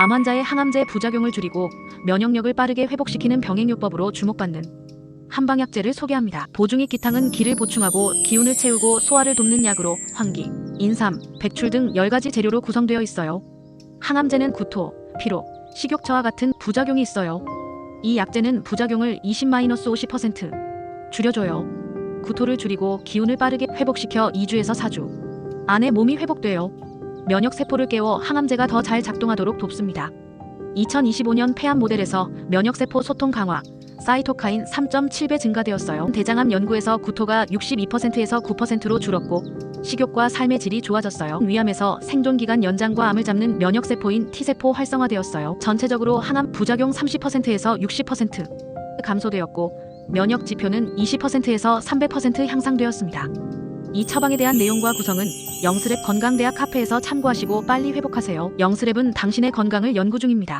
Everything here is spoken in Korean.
암 환자의 항암제 부작용을 줄이고 면역력을 빠르게 회복시키는 병행요법으로 주목받는 한방약제를 소개합니다. 보중익 기탕은 기를 보충하고 기운을 채우고 소화를 돕는 약으로 황기, 인삼, 백출 등 10가지 재료로 구성되어 있어요. 항암제는 구토, 피로, 식욕저하 같은 부작용이 있어요. 이 약제는 부작용을 20-50% 줄여줘요. 구토를 줄이고 기운을 빠르게 회복시켜 2주에서 4주 안에 몸이 회복돼요. 면역 세포를 깨워 항암제가 더 잘 작동하도록 돕습니다. 2025년 폐암 모델에서 면역 세포 소통 강화, 사이토카인 3.7배 증가되었어요. 대장암 연구에서 구토가 62%에서 9%로 줄었고 식욕과 삶의 질이 좋아졌어요. 위암에서 생존 기간 연장과 암을 잡는 면역 세포인 T세포 활성화되었어요. 전체적으로 항암 부작용 30%에서 60% 감소되었고 면역 지표는 20%에서 300% 향상되었습니다. 이 처방에 대한 내용과 구성은 영스랩 건강대학 카페에서 참고하시고 빨리 회복하세요. 영스랩은 당신의 건강을 연구 중입니다.